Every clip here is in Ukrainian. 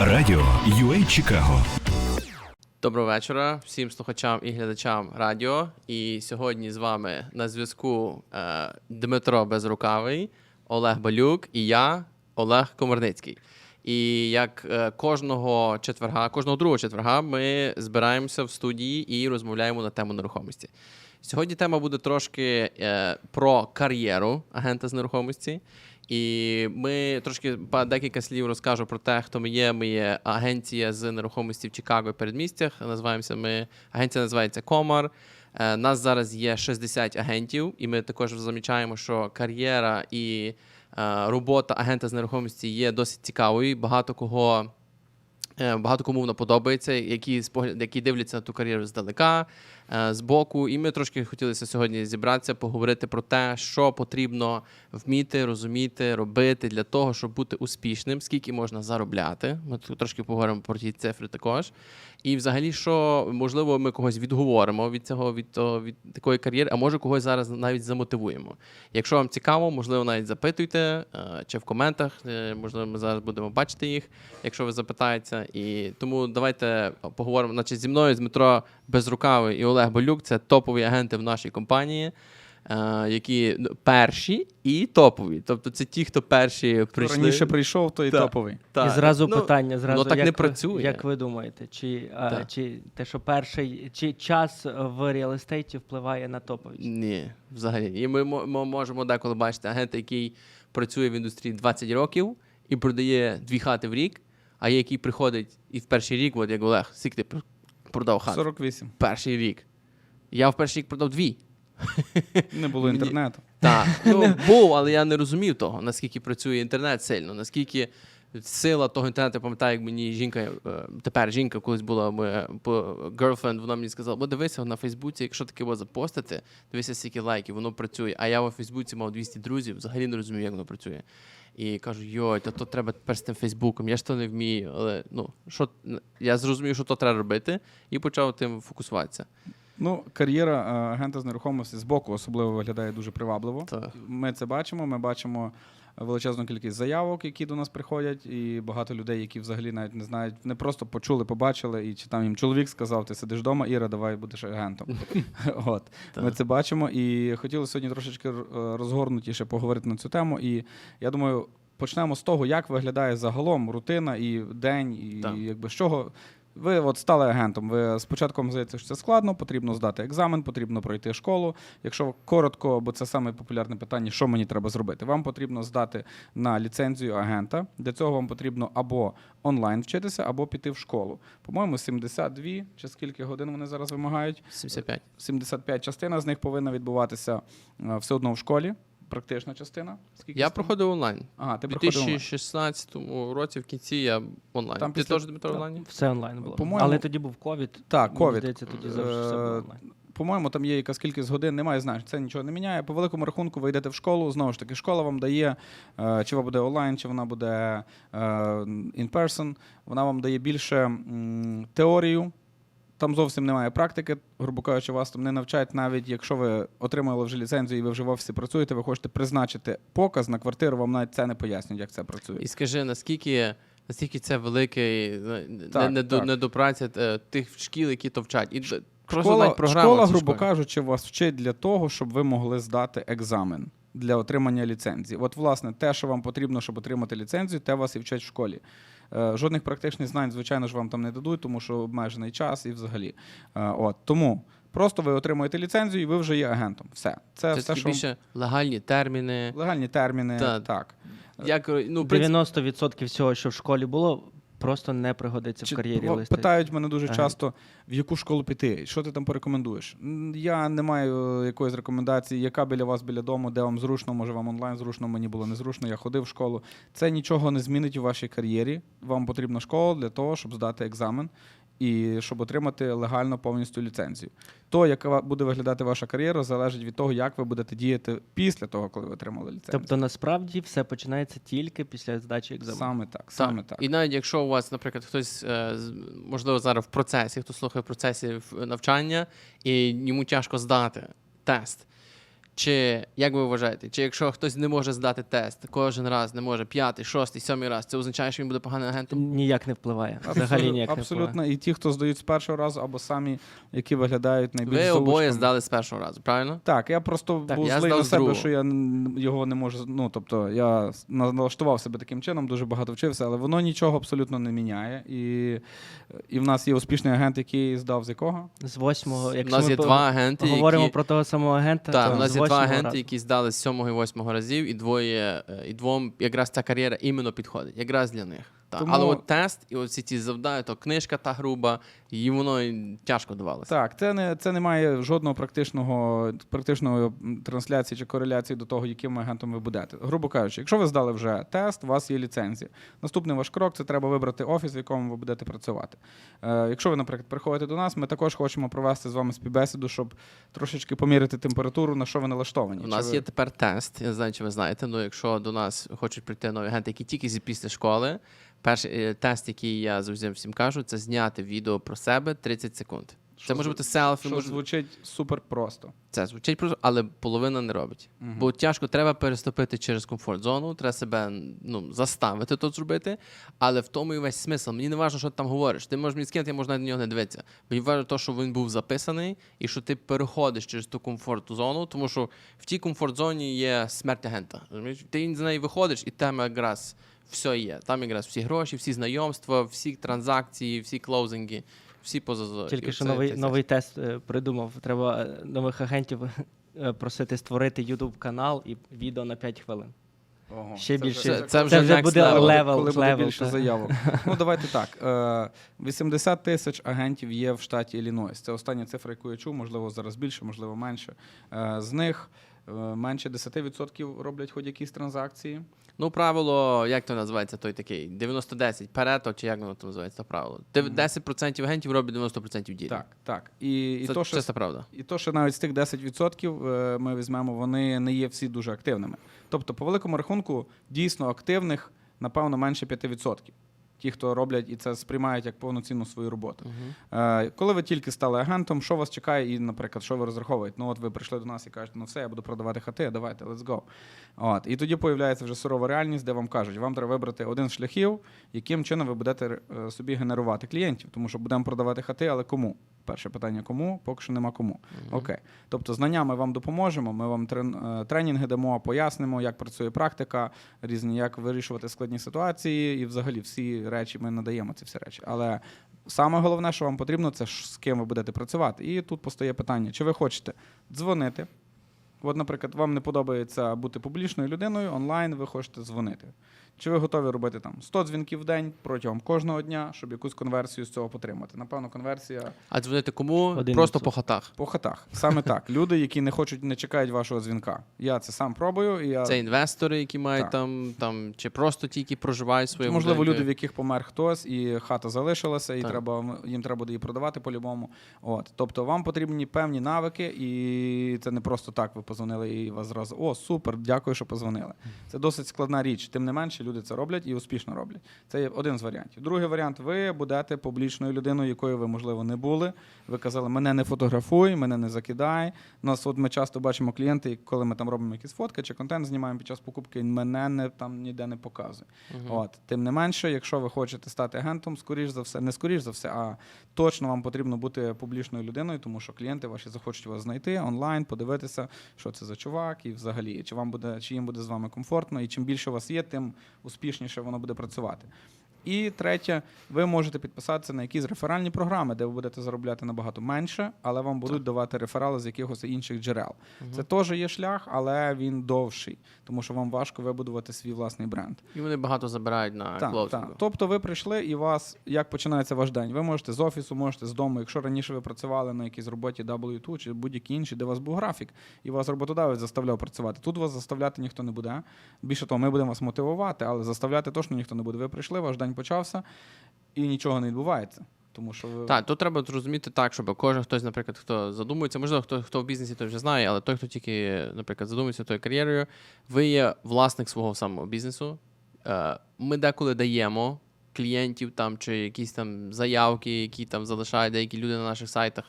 Радіо UA Чикаго. Доброго вечора всім слухачам і глядачам радіо. І сьогодні з вами на зв'язку е, Дмитро Безрукавий, Олег Балюк і я, Олег Комарницький. І як е, кожного четверга, кожного другого четверга, ми збираємося в студії і розмовляємо на тему нерухомості. Сьогодні тема буде трошки е, про кар'єру агента з нерухомості. І ми трошки декілька слів розкажу про те, хто ми є. Ми є агенція з нерухомості в Чикаго і передмістях. Називаємося ми. Агенція називається Комар. Е, Нас зараз є 60 агентів, і ми також замічаємо, що кар'єра і е, робота агента з нерухомості є досить цікавою. Багато кого Е, Багато кому вона подобається, які які дивляться на ту кар'єру здалека, е, збоку. І ми трошки хотілося сьогодні зібратися, поговорити про те, що потрібно вміти, розуміти, робити для того, щоб бути успішним, скільки можна заробляти. Ми тут трошки поговоримо про ті цифри також. І взагалі, що можливо, ми когось відговоримо від цього, від того, від такої кар'єри, а може когось зараз навіть замотивуємо. Якщо вам цікаво, можливо, навіть запитуйте е, чи в коментах. е, Можливо, ми зараз будемо бачити їх, якщо ви запитаєте. І тому давайте поговоримо. Значить, зі мною з Дмитро Безрукавий і Олег Болюк це топові агенти в нашій компанії. е, Які ну, перші і топові. Тобто це ті, хто перші прийшли. раніше прийшов, то і Так. топовий. Та, і зразу ну, питання, зразу воно так як не ви- працює. Як ви думаєте, чи, а, чи те, що перший, чи час в реал-естейті впливає на топовість? Ні, взагалі. І ми мо- можемо деколи бачити агента, який працює в індустрії 20 років і продає дві хати в рік, а є, який приходить і в перший рік, от як Олег, скільки ти продав хат? 48. Перший рік. Я в перший рік продав дві. Не було інтернету. Так, ну був, але я не розумів того, наскільки працює інтернет сильно, наскільки сила того інтернету, я пам'ятаю, як мені жінка, е, тепер жінка колись була моя по girlfriend, вона мені сказала, бо дивися на Фейсбуці, якщо таке було запостити, дивися, скільки лайків, воно працює. А я у Фейсбуці мав 200 друзів, взагалі не розумію, як воно працює. І кажу, йой, то, то треба тепер з тим Фейсбуком, я ж то не вмію. Але ну, що, я зрозумів, що то треба робити, і почав тим фокусуватися. Ну, кар'єра е, агента з нерухомості з боку особливо виглядає дуже привабливо. Так. Ми це бачимо. Ми бачимо величезну кількість заявок, які до нас приходять, і багато людей, які взагалі навіть не знають, не просто почули, побачили, і чи там їм чоловік сказав, ти сидиш вдома, Іра, давай будеш агентом. От ми це бачимо. І хотіли сьогодні трошечки е, розгорнутіше поговорити на цю тему. І я думаю. Почнемо з того, як виглядає загалом рутина і день, і Так. якби з чого. Ви от стали агентом. Ви спочатку здається, що це складно, потрібно здати екзамен, потрібно пройти школу. Якщо коротко, бо це саме популярне питання, що мені треба зробити? Вам потрібно здати на ліцензію агента. Для цього вам потрібно або онлайн вчитися, або піти в школу. По-моєму, 72 чи скільки годин вони зараз вимагають. 75. 75 частина з них повинна відбуватися е, все одно в школі. Практична частина. Скільки Я проходив онлайн. Ага, ти У проходив онлайн. 2016 році в кінці я онлайн. Там Ти після- теж Дмитро онлайн? Все онлайн було. По-моєму- Але тоді був ковід. Так, Мені ковід. Здається, тоді завжди все було Е, онлайн. По-моєму, там є якась кількість годин, немає значення, це нічого не міняє. По великому рахунку ви йдете в школу. Знову ж таки, школа вам дає, е, чи вона буде онлайн, чи вона буде е, in person, Вона вам дає більше м, теорію. Там зовсім немає практики, грубо кажучи, вас там не навчають, навіть якщо ви отримали вже ліцензію і ви вже в офісі працюєте, ви хочете призначити показ на квартиру, вам навіть це не пояснюють, як це працює. І скажи, наскільки, наскільки це великий Так, не, так. недопраця е, тих шкіл, які то вчать. І просто Школа, навіть програма. школа грубо школі. кажучи, вас вчить для того, щоб ви могли здати екзамен для отримання ліцензії. От, власне, те, що вам потрібно, щоб отримати ліцензію, те вас і вчать в школі. Е, жодних практичних знань, звичайно ж, вам там не дадуть, тому що обмежений час і взагалі. Е, от, тому просто ви отримуєте ліцензію, і ви вже є агентом. Все. Це, Це все, такі що більше легальні терміни. легальні терміни. так. Так. Як, ну, в принципі, 90% всього, що в школі було, просто не пригодиться Чи- в кар'єрі. в- Питають мене дуже Ага. часто, в яку школу піти, що ти там порекомендуєш. Я не маю е, якоїсь рекомендації, яка біля вас біля дому, де вам зручно, може вам онлайн зручно, мені було незручно, я ходив в школу. Це нічого не змінить у вашій кар'єрі. Вам потрібна школа для того, щоб здати екзамен і щоб отримати легально повністю ліцензію. То, яка буде виглядати ваша кар'єра, залежить від того, як ви будете діяти після того, коли ви отримали ліцензію. Тобто насправді все починається тільки після здачі екзамену. саме так, саме так. так. І навіть якщо у вас, наприклад, хтось, е, з- можливо, зараз в процесі, хто слухає в процесі в- навчання, і йому тяжко здати тест. Чи як ви вважаєте, чи якщо хтось не може здати тест кожен раз, не може п'ятий, шостий, сьомий раз, це означає, що він буде поганим агентом? Ніяк не впливає. Взагалі Абсолютно, ніяк не впливає. І ті, хто здають з першого разу, або самі, які виглядають найбільш Ви обоє здали з першого разу, правильно? Так, я просто Так, був я злий здав на з себе, другого. що я н- його не можу. Ну тобто я с- на- налаштував себе таким чином, дуже багато вчився, але воно нічого абсолютно не міняє. І, і в нас є успішний агент, який здав з якого? З восьмого, У якщо нас ми є по- два агенти, говоримо які... про того самого агента, Так, то у нас з є два агенти, разу. які здали з сьомого і восьмого разів, і двоє, е, і двом якраз ця кар'єра іменно підходить, якраз для них. Так. Тому- Але от тест і всі ці завдання, то книжка та груба, їй воно тяжко давалося. Так, це не це не має жодного практичного м, трансляції чи кореляції до того, яким агентом ви будете. Грубо кажучи, якщо ви здали вже тест, у вас є ліцензія. Наступний ваш крок це треба вибрати офіс, в якому ви будете працювати. Е, якщо ви, наприклад, приходите до нас, ми також хочемо провести з вами співбесіду, щоб трошечки поміряти температуру, на що ви налаштовані. У нас ви- є тепер тест. Я не знаю, чи ви знаєте. Ну, якщо до нас хочуть прийти нові агенти, які тільки зі після школи, перший е, тест, який я завжди всім кажу, це зняти відео про себе 30 секунд. Що Це може бути селфі, що може звучить супер просто. це звучить просто, але половина не робить. Мгм. Бо тяжко треба переступити через комфорт-зону, треба себе ну, заставити то зробити. Але в тому і весь смисл. Мені не важливо, що ти там говориш. Ти можеш мені скинути, я можу навіть на нього не дивитися. Мені важливо те, що він був записаний, і що ти переходиш через ту комфортну зону, тому що в тій комфорт-зоні є смерть агента. Ти з неї виходиш, і там якраз все є. Там якраз всі гроші, всі знайомства, всі транзакції, всі клоузинги, всі поза Тільки що новий, новий тест е, придумав. Треба е, нових агентів е, просити створити YouTube канал і відео на 5 хвилин. Ого, Ще це більше. вже- Це- це вже next буде level. левел. коли буде левел, більше та. заявок. Ну давайте так. Е, 80 тисяч агентів є в штаті Іллінойс. Це остання цифра, яку я чув, можливо, зараз більше, можливо, менше. Е, З них менше 10% роблять хоч якісь транзакції. Ну, правило, як то називається той такий? 90-10, Парето, чи як воно там називається, то правило. Дев- 10% агентів роблять 90% дій. Так, так. І, і Це то, що чиста правда. І то, що навіть з тих 10% е, ми візьмемо, вони не є всі дуже активними. Тобто, по великому рахунку, дійсно активних, напевно, менше 5%. Ті, хто роблять і це сприймають як повноцінну свою роботу. Е, коли ви тільки стали агентом, що вас чекає, і, наприклад, що ви розраховуєте? Ну, от ви прийшли до нас і кажете, ну все, я буду продавати хати, давайте, let's go. От. І тоді появляється вже сурова реальність, де вам кажуть, вам треба вибрати один з шляхів, яким чином ви будете е, собі генерувати клієнтів. Тому що будемо продавати хати, але кому? Перше питання кому, поки що нема кому. Окей. Тобто знання ми вам допоможемо, ми вам е, тренінги дамо, пояснимо, як працює практика, різні, як вирішувати складні ситуації, і взагалі всі речі ми надаємо ці всі речі. Але саме головне, що вам потрібно, це з ким ви будете працювати. І тут постає питання: чи ви хочете дзвонити? От, наприклад, вам не подобається бути публічною людиною, онлайн ви хочете дзвонити. Чи ви готові робити там 100 дзвінків в день протягом кожного дня, щоб якусь конверсію з цього потримати? Напевно, конверсія А дзвонити кому? Один Просто по хатах. по хатах. Саме так. Люди, які не хочуть, не чекають вашого дзвінка. Я це сам пробую. І я... Це інвестори, які мають Так. там, там, чи просто ті, які проживають своє можливо, люди, в яких помер хтось, і хата залишилася, і Так. треба їм треба буде її продавати по-любому. От, тобто, вам потрібні певні навики, і це не просто так. Ви позвонили і вас зразу о, супер, дякую, що позвонили. Це досить складна річ. Тим не менше, люди це роблять і успішно роблять. Це є один з варіантів. Другий варіант: ви будете публічною людиною, якою ви можливо не були. Ви казали, мене не фотографуй, мене не закидай. У нас от ми часто бачимо клієнти, коли ми там робимо якісь фотки чи контент знімаємо під час покупки, мене не там ніде не показує. От, тим не менше, якщо ви хочете стати агентом, скоріш за все, не скоріш за все, а точно вам потрібно бути публічною людиною, тому що клієнти ваші захочуть вас знайти онлайн, подивитися, що це за чувак, і взагалі, чи вам буде, чи їм буде з вами комфортно, і чим більше у вас є, тим успішніше воно буде працювати. І третє, ви можете підписатися на якісь реферальні програми, де ви будете заробляти набагато менше, але вам будуть давати реферали з якихось інших джерел. Це теж є шлях, але він довший, тому що вам важко вибудувати свій власний бренд. І вони багато забирають на Так, клоузингу. так. Тобто ви прийшли і вас як починається ваш день? Ви можете з офісу, можете з дому. Якщо раніше ви працювали на якійсь роботі W2 чи будь-якій іншій, де у вас був графік, і вас роботодавець заставляв працювати. Тут вас заставляти ніхто не буде. Більше того, ми будемо вас мотивувати, але заставляти точно ніхто не буде. Ви прийшли, ваш день почався, і нічого не відбувається. Тому що ви Так, тут треба зрозуміти так, щоб кожен хтось, наприклад, хто задумується, можливо, хто, хто в бізнесі, той вже знає, але той, хто тільки, наприклад, задумується тою кар'єрою, ви є власник свого самого бізнесу. Е, Ми деколи даємо клієнтів там чи якісь там заявки, які там залишають деякі люди на наших сайтах,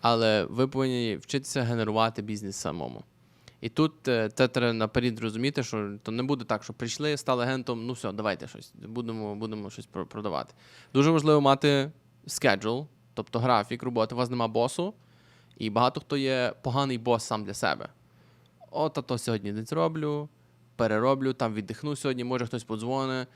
але ви повинні вчитися генерувати бізнес самому. І тут це треба наперед розуміти, що то не буде так, що прийшли, стали агентом, ну все, давайте щось, будемо, будемо щось продавати. Дуже важливо мати schedule, тобто графік роботи. У вас нема босу, і багато хто є поганий бос сам для себе. От, а то сьогодні не зроблю, перероблю, там віддихну сьогодні, може хтось подзвонить.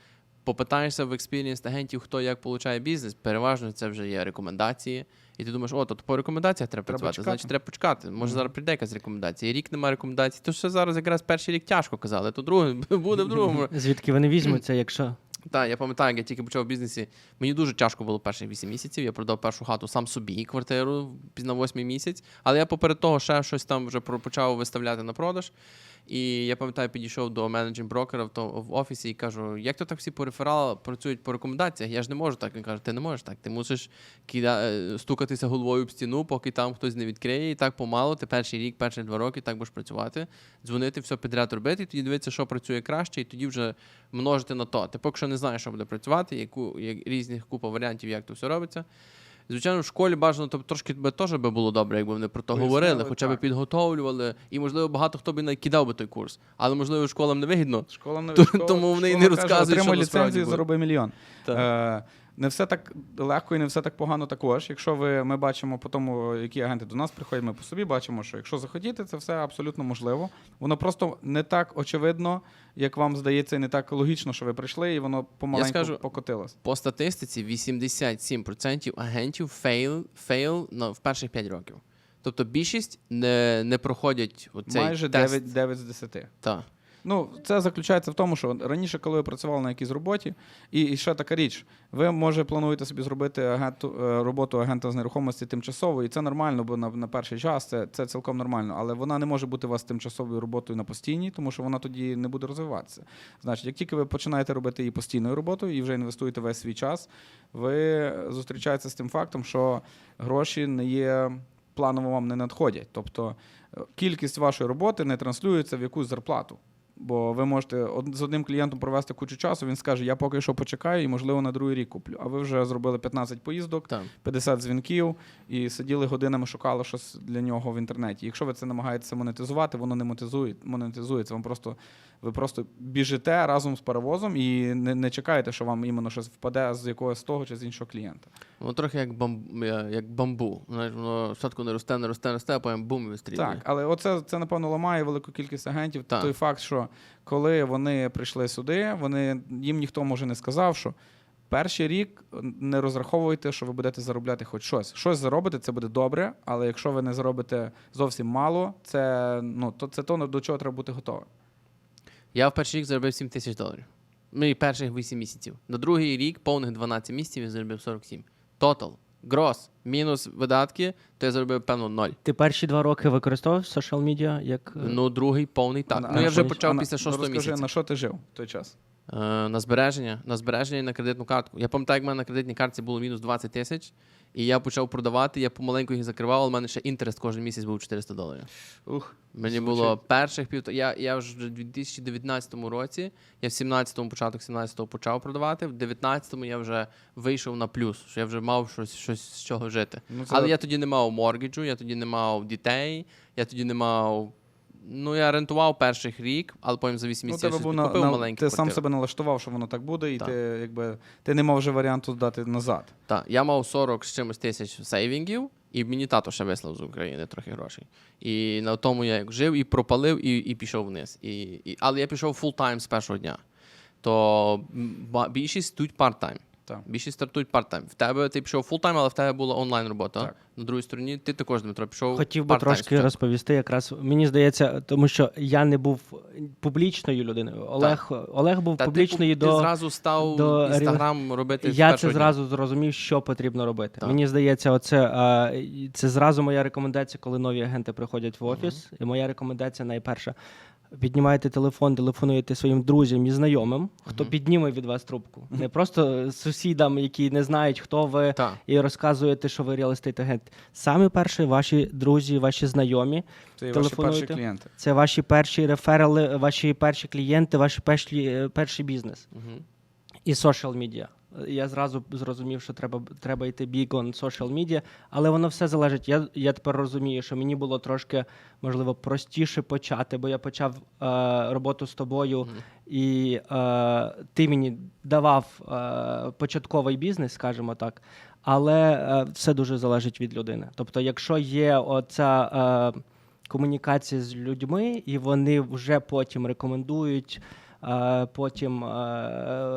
Попитаєшся в експірієнс агентів, хто як получає бізнес, переважно це вже є рекомендації. І ти думаєш, о, то по рекомендаціях треба, Треба працювати, чекати. значить треба почекати. Може зараз прийде якась рекомендація. Рік немає рекомендацій. То ще зараз якраз перший рік тяжко казали, то другий буде в другому. Звідки вони візьмуться, якщо Так, я пам'ятаю, як я тільки почав в бізнесі. Мені дуже тяжко було перші 8 місяців. Я продав першу хату сам собі, квартиру на восьмий місяць. Але я поперед того ще щось там вже почав виставляти на продаж. І я пам'ятаю, підійшов до менеджинг брокера в, в офісі і кажу: як то так всі по рефералу працюють по рекомендаціях? Я ж не можу так. Він каже, ти не можеш так. Ти мусиш кида... е, стукатися головою об стіну, поки там хтось не відкриє. І так помало. Ти перший рік, перші два роки так будеш працювати, дзвонити, все підряд робити, і тоді дивитися, що працює краще, і тоді вже множити на то. Ти поки що не знаєш, що буде працювати, яку як різних купа варіантів, як то все робиться. Звичайно, в школі бажано то трошки би теж би було добре, якби вони про то Пояснили, говорили, хоча б так. підготовлювали. І, можливо, багато хто би накидав би той курс. Але, можливо, школам не вигідно. Школам не школа- тому вони й школа не каже, розказують, що Отримай насправді ліцензію, буде. зароби мільйон. Так. Е, не все так легко і не все так погано також. Якщо ви ми бачимо по тому, які агенти до нас приходять, ми по собі бачимо, що якщо захотіти, це все абсолютно можливо. Воно просто не так очевидно, як вам здається, і не так логічно, що ви прийшли, і воно помаленьку скажу- покотилось. По статистиці 87% агентів фейл, фейл на, в перших 5 років. Тобто більшість не, не проходять оцей Майже тест. 9, 9 з 10. Так. Ну, це заключається в тому, що раніше, коли ви працювали на якійсь роботі, і, і ще така річ, ви може плануєте собі зробити агенту, е, роботу агента з нерухомості тимчасово, і це нормально, бо на, на перший час це, це цілком нормально. Але вона не може бути у вас тимчасовою роботою на постійній, тому що вона тоді не буде розвиватися. Значить, як тільки ви починаєте робити її постійною роботою і вже інвестуєте весь свій час, ви зустрічаєтеся з тим фактом, що гроші не є планово вам не надходять. Тобто е, кількість вашої роботи не транслюється в якусь зарплату. Бо ви можете з одним клієнтом провести кучу часу, він скаже, я поки що почекаю і, можливо, на другий рік куплю. А ви вже зробили 15 поїздок, Так. 50 дзвінків і сиділи годинами, шукали щось для нього в інтернеті. Якщо ви це намагаєтеся монетизувати, воно не монетизує, монетизується. Вам просто, ви просто біжите разом з паровозом і не, не чекаєте, що вам іменно щось впаде з якогось того чи з іншого клієнта. Воно трохи як, бам... як бамбу. Знаєш, воно спочатку не росте, не росте, не росте, а потім бум і вистрілює. Так, але оце це напевно ламає велику кількість агентів. Так. Той факт, що коли вони прийшли сюди, вони їм ніхто може не сказав, що перший рік не розраховуйте, що ви будете заробляти хоч щось. Щось заробите, це буде добре, але якщо ви не заробите зовсім мало, це ну то це то до чого треба бути готовим. Я в перший рік заробив 7 тисяч доларів. Ну і перших 8 місяців. На другий рік, повних 12 місяців, я заробив 47. Тотал. Грос. Мінус видатки, то я заробив, певно, ноль. ти перші два роки використовував соціал медіа як е, Ну, другий повний так. Ну, я вже почав на- після шостого розкажи, місяця. на що ти жив в той час? Е, на збереження, на збереження і на кредитну картку. Я пам'ятаю, як в мене на кредитній картці було мінус 20 тисяч, і я почав продавати, я помаленьку їх закривав, але в мене ще інтерест кожен місяць був 400 доларів. Ух, Мені звучить. було перших пів. Я, я вже в 2019 році, я в 17-му, початок 17-го почав продавати, в 19-му я вже вийшов на плюс, що я вже мав щось, щось з чого жити. Ну, це- Але я тоді не мав моргіджу, я тоді не мав дітей, я тоді не мав. Ну, я рентував перших рік, але потім за 8 Ну, місяців тебе щось був на, підкупив на, маленький ти сам себе налаштував, що воно так буде, і Так. ти якби ти не мав вже варіанту здати назад. Так, я мав 40 з чимось тисяч сейвінгів, і мені тато ще вислав з України трохи грошей. І на тому я як жив і пропалив, і, і пішов вниз. І, і, але я пішов фултайм з першого дня. То більшість йдуть парт-тайм. Так. Більшість стартують парт-тайм. В тебе ти пішов фултайм, але в тебе була онлайн робота. Так. На другій стороні ти також, Дмитро, пішов. Хотів би трошки спочатку. розповісти. Якраз мені здається, тому що я не був публічною людиною. Олег, Олег був Та публічною ти, до ти зразу став до інстаграм робити. я це дня. зразу зрозумів, що потрібно робити. Так. Мені здається, оце а, це зразу моя рекомендація, коли нові агенти приходять в офіс. І моя рекомендація найперша. Піднімаєте телефон, телефонуєте своїм друзям і знайомим, хто Мгм. підніме від вас трубку. Не просто сусідам, які не знають, хто ви, Так. і розказуєте, що ви реалістейт агент. Саме перше, ваші друзі, ваші знайомі, Це ваші перші клієнти. це ваші перші реферали, ваші перші клієнти, ваш перші, е, перший бізнес. Угу. І social media. Я зразу зрозумів, що треба, треба йти big on social media, але воно все залежить. Я, я тепер розумію, що мені було трошки, можливо, простіше почати, бо я почав е, роботу з тобою, і е, ти мені давав е, початковий бізнес, скажімо так. Але е, все дуже залежить від людини. Тобто, якщо є оця е, комунікація з людьми, і вони вже потім рекомендують, потім е,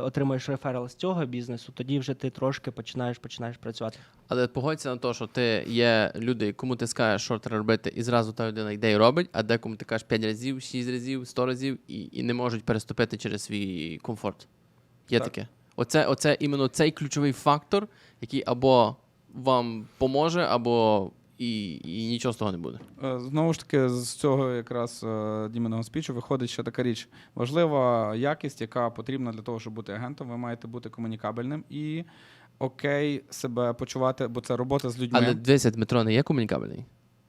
отримуєш реферал з цього бізнесу, тоді вже ти трошки починаєш починаєш працювати. Але погодься на те, що ти є люди, кому ти скажеш, що треба робити, і зразу та людина йде і робить, а декому ти кажеш 5 разів, 6 разів, 100 разів, і, і не можуть переступити через свій комфорт. Є Так. таке. Оце, оце іменно цей ключовий фактор, який або вам поможе, або і, і нічого з того не буде. Е, Знову ж таки, з цього якраз е, Діменого спічу виходить ще така річ. Важлива якість, яка потрібна для того, щоб бути агентом. Ви маєте бути комунікабельним і окей себе почувати, бо це робота з людьми. Але дивіться, Дмитро не є комунікабельний.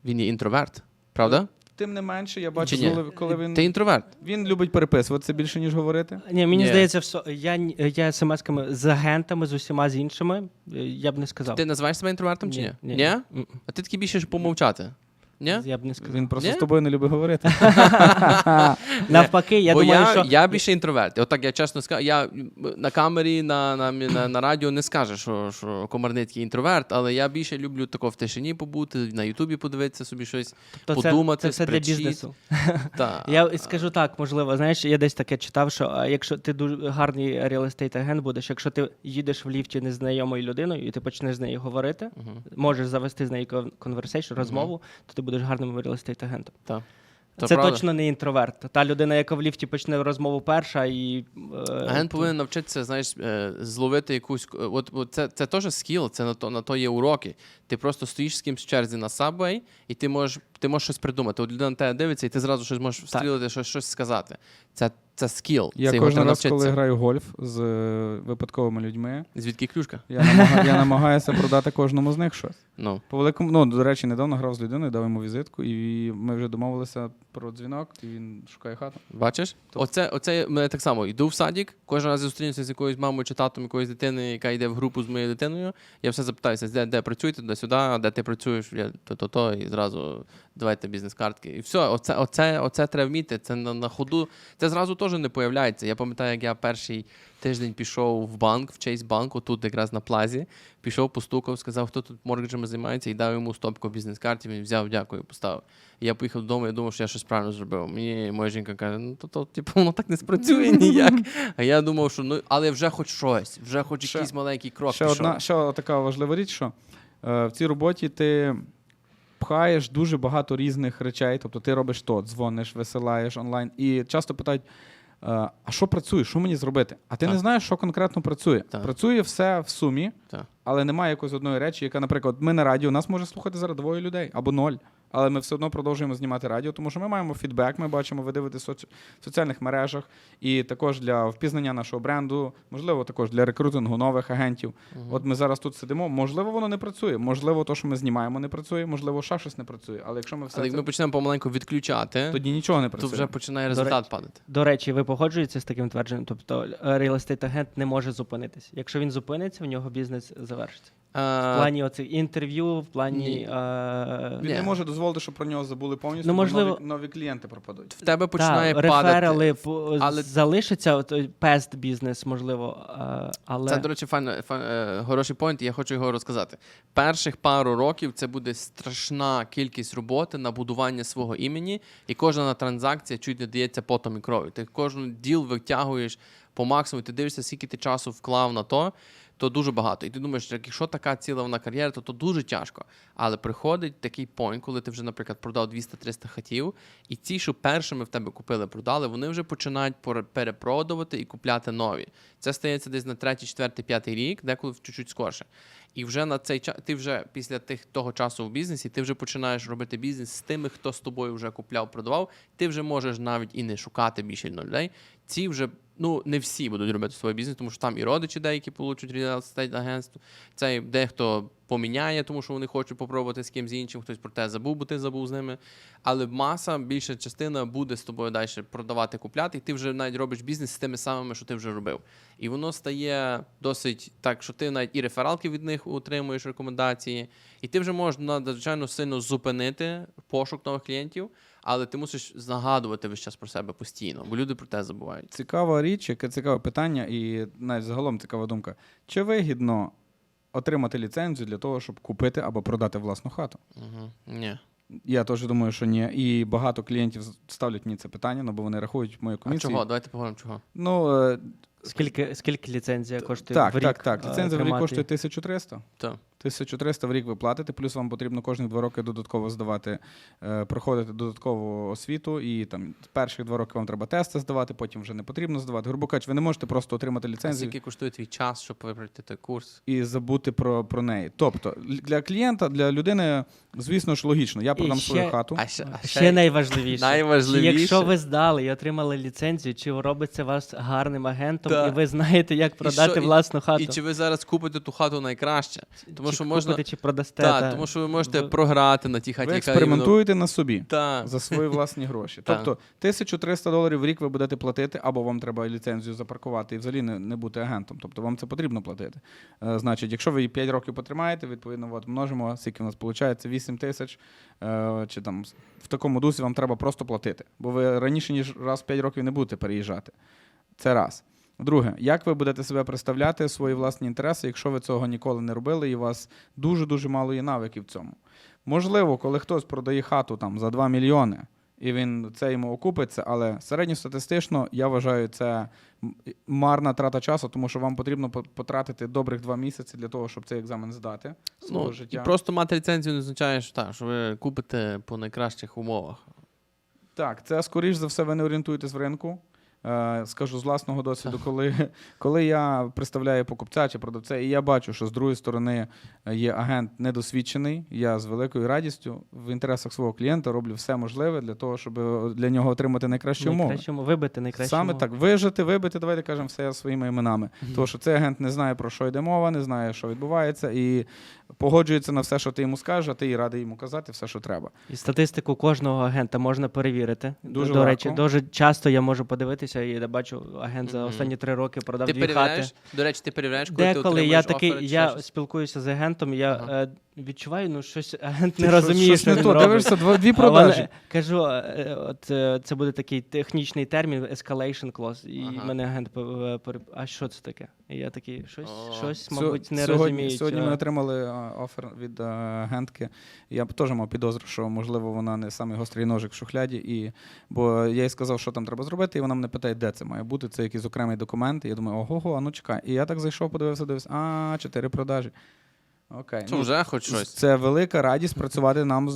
Він є інтроверт, правда? Тим не менше, я бачу, Чи ні? коли, коли він, Ти інтроверт. він любить переписуватися більше, ніж говорити. Ні, мені Ні. здається, все, я, ні- я смс-ками з агентами, з усіма з іншими, е, я б не сказав. Ти називаєш себе інтровертом чи ні? Ні, ні. М-м. А ти такий більше ж помовчати. Ні? Я б не сказав. Він просто Ні? з тобою не любить говорити. Навпаки, я Бо думаю, я, що я більше інтроверт. Отак я чесно скажу, я на камері, на, на, на, на радіо не скажу, що, що Комарницький інтроверт, але я більше люблю тако в тишині побути, на Ютубі подивитися собі щось, Тобто це- подумати, це все для спричити. бізнесу. Та. Я скажу так, можливо, знаєш, я десь таке читав, що а, якщо ти дуже гарний реалістейт агент будеш, якщо ти їдеш в ліфті незнайомою людиною і ти почнеш з нею говорити, можеш завести з нею кон- conversation, розмову, то ти будеш гарним реалістейт агентом. Так. Це, Це точно не інтроверт. Та людина, яка в ліфті почне розмову перша і. е, Агент повинен навчитися, знаєш, е, зловити якусь. От, от це, це теж скіл, це на то, на то є уроки. Ти просто стоїш з кимсь в черзі на Subway, і ти можеш, ти можеш щось придумати. От людина на тебе дивиться, і ти зразу щось можеш встрілити, щось, щось сказати. Це, це скіл. Я це кожен раз, коли граю гольф з е, випадковими людьми, Звідки клюшка? я, намага- я намагаюся продати кожному з них щось. Ну. По великому, ну, до речі, недавно грав з людиною, дав йому візитку, і ми вже домовилися про дзвінок, і він шукає хату. Бачиш? Оце, оце мене так само. Йду в садик, кожен раз зустрінуся з якоюсь мамою чи татом якоїсь дитини, яка йде в групу з моєю дитиною. Я все запитаюся, де, де працюєте, де сюди, де ти працюєш, я то-то-то, і зразу давайте бізнес-картки. І все, оце, оце, оце треба вміти. Це на, на ходу. Це зразу теж не появляється. Я пам'ятаю, як я перший тиждень пішов в банк, в Chase банк, тут якраз на плазі. Пішов, постукав, сказав, хто тут моргеджами займається, і дав йому стопку бізнес-картів. Він взяв, дякую, поставив. І я поїхав додому, я думав, що я щось правильно зробив. Мені моя жінка каже, ну то, то типу, воно так не спрацює ніяк. А я думав, що ну, але вже хоч щось, вже хоч якийсь маленький крок. Ще пішов. одна ще така важлива річ, що е, в цій роботі ти пхаєш дуже багато різних речей. Тобто ти робиш то, дзвониш, висилаєш онлайн. І часто питають: е, а що працює, що мені зробити? А ти Так. не знаєш, що конкретно працює. Так. Працює все в сумі, Так. але немає якоїсь одної речі, яка, наприклад, ми на радіо, нас може слухати зараз двоє людей або ноль. Але ми все одно продовжуємо знімати радіо, тому що ми маємо фідбек, ми бачимо, ви дивитесь соці... в соціальних мережах, і також для впізнання нашого бренду, можливо, також для рекрутингу нових агентів. От ми зараз тут сидимо. Можливо, воно не працює. Можливо, то, що ми знімаємо, не працює, можливо, ще щось не працює. Але якщо ми все Але як це... ми почнемо помаленьку відключати, тоді нічого не то працює. вже починає результат падати. До речі, ви погоджуєтеся з таким твердженням? Тобто реалістейт агент не може зупинитися. Якщо він зупиниться, в нього бізнес завершиться. В плані оцих інтерв'ю, в плані. ні. е, Він Ні. не може дозволити, щоб про нього забули повністю. Ну, бо можливо- нові, нові клієнти пропадуть. в тебе починає та, падати. реферали по- але- залишиться, past бізнес, можливо, е, але Це, до речі, файна, фай- е, хороший пойнт, і я хочу його розказати. Перших пару років це буде страшна кількість роботи на будування свого імені, і кожна транзакція чуть не дається потом і кров'ю. Ти кожен діл витягуєш по максимуму, ти дивишся, скільки ти часу вклав на то, то дуже багато. І ти думаєш, якщо така ціла вона кар'єра, то, то дуже тяжко. Але приходить такий пойнт, коли ти вже, наприклад, продав 200-300 хатів, і ті, що першими в тебе купили, продали, вони вже починають перепродувати і купляти нові. Це стається десь на третій, четвертий, п'ятий рік, деколи чуть-чуть скорше. І вже на цей час ти вже після тих того часу в бізнесі, ти вже починаєш робити бізнес з тими, хто з тобою вже купляв, продавав. Ти вже можеш навіть і не шукати більше людей. Ці вже ну не всі будуть робити свій бізнес, тому що там і родичі деякі получать реал естейт агентство. Цей дехто поміняє, тому що вони хочуть попробувати з кимсь іншим, хтось про те забув, бо ти забув з ними. Але маса, більша частина буде з тобою далі продавати, купляти, і ти вже навіть робиш бізнес з тими самими, що ти вже робив. І воно стає досить так, що ти навіть і рефералки від них отримуєш рекомендації, і ти вже можеш надзвичайно сильно зупинити пошук нових клієнтів, але ти мусиш згадувати весь час про себе постійно, бо люди про те забувають. Цікава річ, яке цікаве питання, і навіть загалом цікава думка. Чи вигідно отримати ліцензію для того, щоб купити або продати власну хату? Угу. Ні. Я теж думаю, що ні. І багато клієнтів ставлять мені це питання, ну бо вони рахують мою А комісію. чого? Давайте поговоримо чого. Ну е, Скільки, скільки ліцензія коштує так, в рік? так, так. е, Ліцензія в рік тримати? коштує 1300. Так. 1300 в рік ви платите, плюс вам потрібно кожні два роки додатково здавати, е, проходити додаткову освіту, і там перших два роки вам треба тести здавати, потім вже не потрібно здавати. Грубо кажучи, ви не можете просто отримати ліцензію скільки коштує твій час, щоб вибрати той курс? і забути про, про неї. Тобто для клієнта, для людини, звісно ж, логічно. Я продам ще- свою хату. А ще, а Ще найважливіше. найважливіше. Якщо ви здали і отримали ліцензію, чи робиться вас гарним агентом, Так. і ви знаєте, як продати що- власну хату? І чи ви зараз купите ту хату найкраще? Тому Чи що можна. купите, чи продасте. Так, та- тому що ви можете ви- програти на тій хаті, Ви яка експериментуєте на собі. Так. За свої власні гроші. Тобто 1300 доларів в рік ви будете платити, або вам треба ліцензію запаркувати і взагалі не, не бути агентом. Тобто вам це потрібно платити. Е, значить, якщо ви її 5 років потримаєте, відповідно, от множимо, скільки у нас виходить, 8 тисяч, е, чи там в такому дусі вам треба просто платити. Бо ви раніше, ніж раз в 5 років не будете переїжджати. Це раз. Друге, як ви будете себе представляти свої власні інтереси, якщо ви цього ніколи не робили, і у вас дуже-дуже мало є навиків в цьому. Можливо, коли хтось продає хату там за 2 мільйони, і він це йому окупиться, але середньостатистично я вважаю це марна трата часу, тому що вам потрібно потратити добрих два місяці для того, щоб цей екзамен здати Ну, життя. і просто мати ліцензію не означає, що, так, що ви купите по найкращих умовах. Так, це скоріш за все, ви не орієнтуєтесь в ринку. Е, скажу з власного досвіду, коли, коли я представляю покупця чи продавця, і я бачу, що з другої сторони е, є агент недосвідчений, я з великою радістю в інтересах свого клієнта роблю все можливе для того, щоб для нього отримати найкращі умови. вибити, найкращому. Саме так, вижити, вибити, давайте кажемо все своїми іменами. Тому що цей агент не знає, про що йде мова, не знає, що відбувається, і погоджується на все, що ти йому скажеш, а ти і радий йому казати все, що треба. І статистику кожного агента можна перевірити. Дуже До легко. речі, дуже часто я можу подивитися і я бачу, агент за останні три роки продав Ти дві перевіряєш? хати. До речі, ти перевіряєш, коли ти Деколи я такий, офери чи я щось? спілкуюся з агентом, я Ага. е, відчуваю, ну щось агент не розуміє, що не він то. робить. Дивишся два, дві продажі. вони- кажу, е, от е, це буде такий технічний термін escalation clause. І Ага. мене агент пе- пере- а що це таке? І я такий, щось, О. щось, Сьо- мабуть, не сьогодні, розуміють. Сьогодні е. ми отримали а, офер від а, агентки. Я б теж мав підозру, що можливо вона не самий гострий ножик в шухляді. І, бо я їй сказав, що там треба зробити, і вона мене питає, де це має бути. Це якийсь окремий документ. І я думаю, ого, а ну чекай. І я так зайшов, подивився, дивився, а, чотири продажі. Окей. Це вже хоч щось. Це велика радість працювати нам,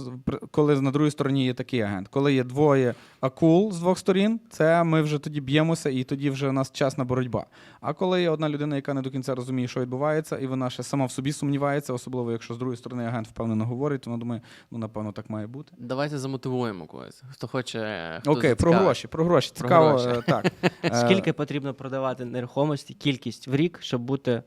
коли на другій стороні є такий агент. Коли є двоє акул з двох сторін, це ми вже тоді б'ємося, і тоді вже у нас чесна боротьба. А коли є одна людина, яка не до кінця розуміє, що відбувається, і вона ще сама в собі сумнівається, особливо якщо з другої сторони агент впевнено говорить, то вона думає, ну напевно так має бути. Давайте замотивуємо когось. Хто хоче. Хто Окей, про гроші, про гроші. Про Цікаво, гроші. е, так. Е, Скільки потрібно продавати нерухомості, кількість в рік, щоб бути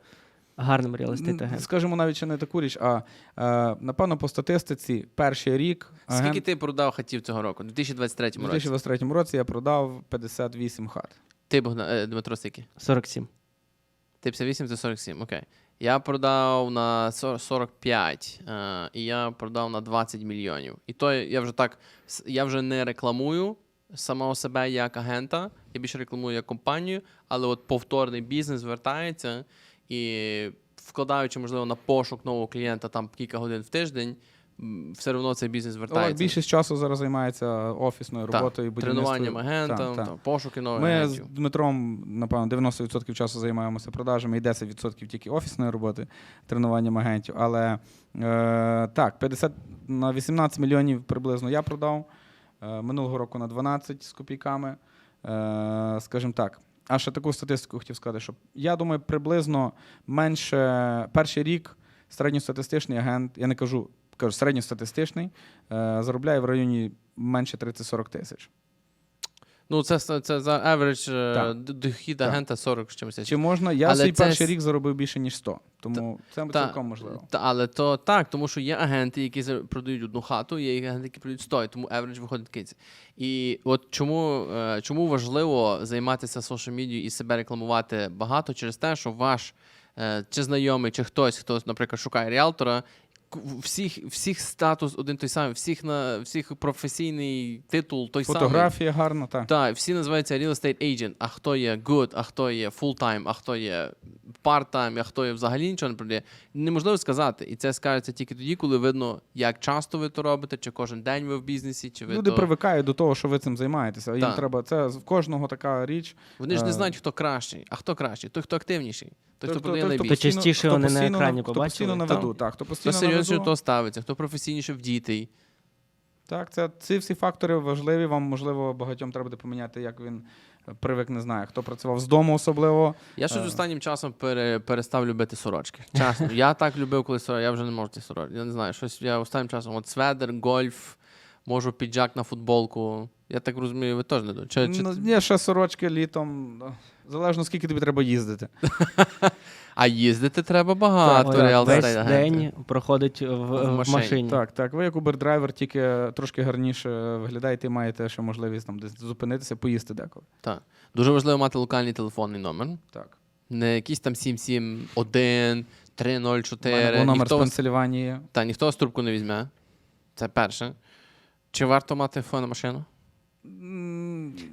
гарним реалістит н- агентом? Скажімо навіть ще не таку річ, а е, напевно по статистиці перший рік агент... Скільки ти продав хатів цього року? У 2023 році? У 2023 році я продав 58 хат. Ти, Богдан, е, Дмитро, скільки? 47. Ти 58, це 47, окей. Я продав на 45, е, і я продав на 20 мільйонів. І то я вже так, я вже не рекламую самого себе як агента, я більше рекламую як компанію, але от повторний бізнес вертається і вкладаючи, можливо, на пошук нового клієнта там кілька годин в тиждень, все одно цей бізнес Олег вертається. більшість часу зараз займається офісною Так, роботою, будівництвом. тренуванням агентам, Так, там, так. пошуки нових Ми з. Дмитром, напевно, 90% часу займаємося продажами і 10% тільки офісної роботи, тренуванням агентів. Але е, так, 50 на 18 мільйонів приблизно я продав. Е, минулого року на 12 з копійками. Е, скажімо так. А ще таку статистику хотів сказати, що я думаю, приблизно менше перший рік середньостатистичний агент, я не кажу, кажу середньостатистичний, е, заробляє в районі менше 30-40 тисяч. Ну, це, це, це за average е, Так. дохід Так. агента 40 з чимось. Чи можна? Я Але свій це перший рік заробив більше, ніж 100. Тому це Та- цілком можливо. Та, але то так, тому що є агенти, які продають одну хату, є агенти, які продають 100, і тому average виходить такий. І от чому, е, чому важливо займатися social медіа і себе рекламувати багато через те, що ваш е, чи знайомий, чи хтось, хто, наприклад, шукає ріалтора, всіх, всіх статус один той самий, всіх на всіх професійний титул той самий. Фотографія гарна, так. Так, всі називаються real estate agent, а хто є good, а хто є full-time, а хто є part-time, а хто є взагалі нічого не продає. Неможливо сказати. І це скажеться тільки тоді, коли видно, як часто ви то робите, чи кожен день ви в бізнесі, чи ви Люди то... привикають до того, що ви цим займаєтеся. Їм Так. треба це в кожного така річ. Вони ж не Е, знають, хто кращий, а хто кращий, той, хто активніший, той, хто продає найбільше. То частіше хто вони на постійно екрані хто побачили. постійно на виду, так, хто Хто постійно на серйозніше до того ставиться, хто професійніше в дітей. Так, це ці всі фактори важливі. Вам можливо багатьом треба буде поміняти, як він е, привик, не знаю, хто працював з дому особливо. Я щось Е. останнім часом пере, перестав любити сорочки. Чесно, я так любив, коли сорочки, я вже не можу ті сорочки. Я не знаю, щось я останнім часом. От сведер, гольф, можу піджак на футболку. Я так розумію, ви теж не. Чи, чи... Ну, є ще сорочки літом. ну, Залежно скільки тобі треба їздити. А їздити треба багато. Ой, реал Весь день проходить в, в машині. машині. Так, так. Ви як Uber-драйвер тільки трошки гарніше виглядаєте і маєте ще можливість там десь зупинитися, поїсти деколи. Так. Дуже важливо мати локальний телефонний номер. Так. Не якийсь там 771, 304. був номер з Ніхто, вас, Пенсильванії. та, ніхто вас трубку не візьме. Це перше. Чи варто мати фон машину?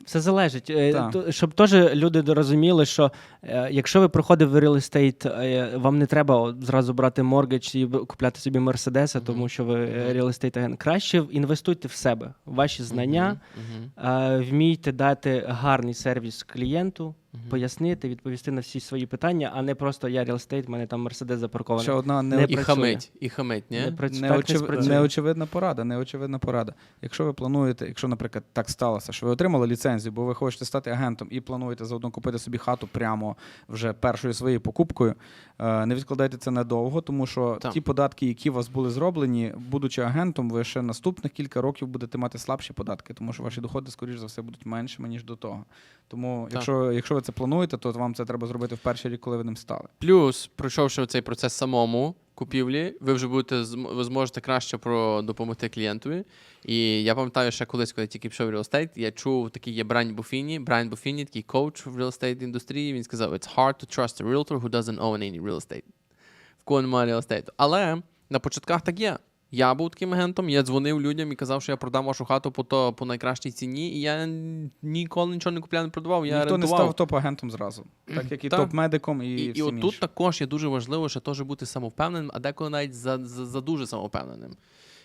Все залежить. Е, Так. Щоб теж люди розуміли, що е, якщо ви проходите в real estate, е, вам не треба зразу брати моргідж і купляти собі мерседеса, тому що ви real estate агент. Краще інвестуйте в себе, ваші знання, вмійте дати гарний сервіс клієнту. Пояснити, відповісти на всі свої питання, а не просто я real estate, в мене там мерседес запаркований. Ще одна Не не, І працює. хамить, і хамить, ні? Не працю- не неочев... спрацює. неочевидна порада. Неочевидна порада. Якщо ви плануєте, якщо, наприклад, так сталося, що ви отримали ліцензію, бо ви хочете стати агентом і плануєте заодно купити собі хату прямо вже першою своєю покупкою, е, не відкладайте це надовго, тому що Так. ті податки, які у вас були зроблені, будучи агентом, ви ще наступних кілька років будете мати слабші податки, тому що ваші доходи, скоріш за все, будуть меншими, ніж до того. Тому, Так. якщо, якщо ви це плануєте, то вам це треба зробити в перший рік, коли ви ним стали. Плюс, пройшовши цей процес самому купівлі, ви вже будете ви зможете краще про допомогти клієнтові. І я пам'ятаю, ще колись, коли я тільки пішов в real estate, я чув такий є Брайан Буфіні. Брайан Буфіні, такий коуч в real estate індустрії. Він сказав: It's hard to trust a realtor who doesn't own any real estate. В кого немає real estate. Але на початках так є. Я був таким агентом, я дзвонив людям і казав, що я продам вашу хату по, то, по найкращій ціні, і я ніколи нічого не купляв, не продавав. Я Ніхто не став топ-агентом зразу, так як і Так. топ-медиком, і, І, і всім от тут іншим. також є дуже важливо ще теж бути самовпевненим, а деколи навіть за, за, за дуже самовпевненим.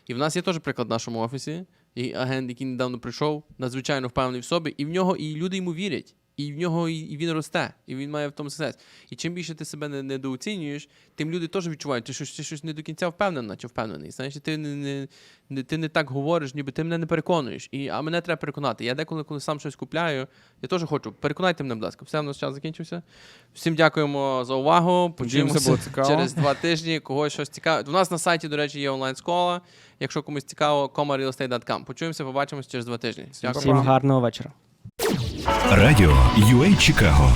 І в нас є теж приклад в нашому офісі, і агент, який недавно прийшов, надзвичайно впевнений в собі, і в нього і люди йому вірять. І в нього і, і він росте, і він має в тому сенс. І чим більше ти себе не, недооцінюєш, тим люди теж відчувають, ти щось, ти щось не до кінця впевнена чи впевнений. Знаєш, ти не, не, не, ти не так говориш, ніби ти мене не переконуєш. І, а мене треба переконати. Я деколи, коли сам щось купляю, я теж хочу. Переконайте мене, будь ласка. Все, у нас час закінчився. Всім дякуємо за увагу. Почуємося через два тижні. Когось щось цікаве. У нас на сайті, до речі, є онлайн-школа. Якщо комусь цікаво, comarealestate.com. Почуємося, побачимось через два тижні. Дякую. Всім гарного вечора. Радіо UA Чикаго